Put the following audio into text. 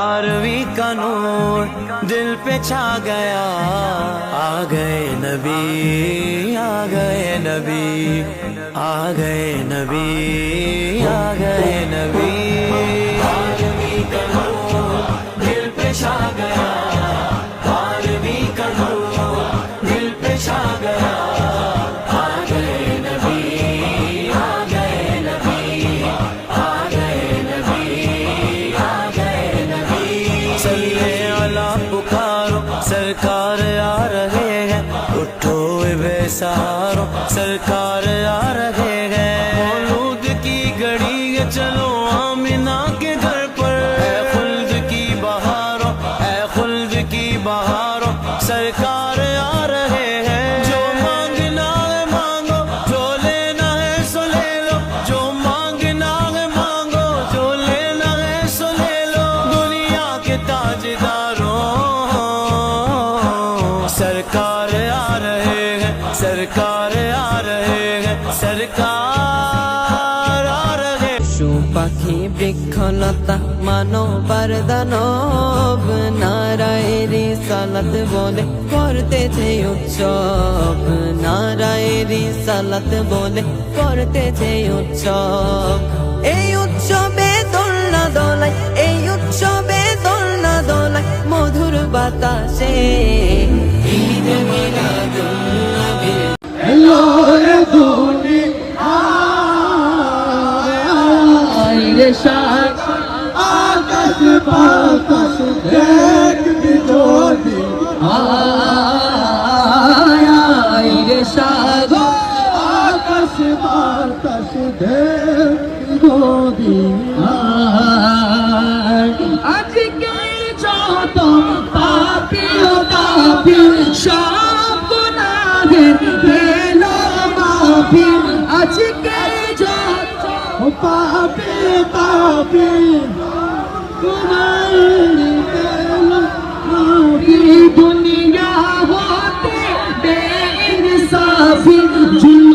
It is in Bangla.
आरवी का नूर दिल पे छा गया। आ गए नबी, आ गए नबी, आ गए नबी, आ गए नबी। سرکار آ رہے ہیں، اٹھو بے سہارو سرکار آ رہے ہیں۔ مولود کی گھڑی ہے، چلو آمنا کے گھر پر۔ اے خلد کی بہارو اے خلد کی بہارو سرکار آ رہے ہیں۔ جو مانگنا ہے مانگو، جو لینا ہے سو لے لو۔ جو مانگنا ہے مانگو، جو لینا ہے سو لے لو۔ دنیا کے تاجدار आ रहे हैं सरकार आ रहे हैं सरकार आ रहे পশু পাখি বৃক্ষলতা মানবার দানব নারায়েরি সালাত বলে করতেছে উৎসব নারায়েরি সালাত বলে করতেছে উৎসব এই উৎসবে দোলনা দোলাই এই উৎসবে দোলনা দোলাই মধুর বাতাসে মিলাদুন্নবীর আইরে সাজ আকাশ বাতাস দেখবি যদি আইরে সাজ আকাশ বাতাস দেখবি যদি আজকে যত পাপি ও সব গুনাহের পাবে পেল মাফি দুনিয়া হতে বেইনসাফি জুল